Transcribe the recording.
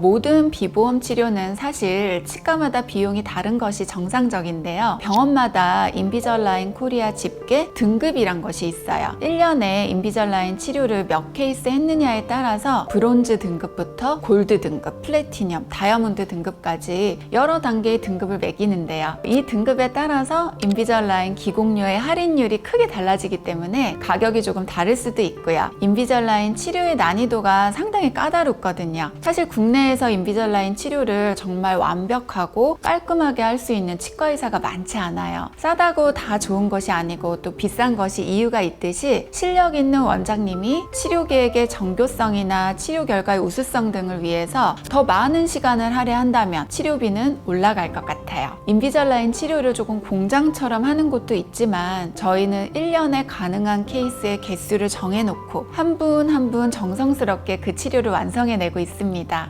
모든 비보험 치료는 사실 치과마다 비용이 다른 것이 정상적인데요. 병원마다 인비절라인 코리아 집계 등급이란 것이 있어요. 1년에 인비절라인 치료를 몇 케이스 했느냐에 따라서 브론즈 등급부터 골드 등급, 플래티넘, 다이아몬드 등급까지 여러 단계의 등급을 매기는데요. 이 등급에 따라서 인비절라인 기공료의 할인율이 크게 달라지기 때문에 가격이 조금 다를 수도 있고요. 인비절라인 치료의 난이도가 상당히 까다롭거든요. 사실 국내 에서 인비절라인 치료를 정말 완벽하고 깔끔하게 할 수 있는 치과 의사가 많지 않아요. 싸다고 다 좋은 것이 아니고 또 비싼 것이 이유가 있듯이 실력 있는 원장님이 치료 계획의 정교성이나 치료 결과의 우수성 등을 위해서 더 많은 시간을 할애한다면 치료비는 올라갈 것 같아요. 인비절라인 치료를 조금 공장처럼 하는 곳도 있지만 저희는 1년에 가능한 케이스의 개수를 정해놓고 한 분 한 분 정성스럽게 그 치료를 완성해내고 있습니다.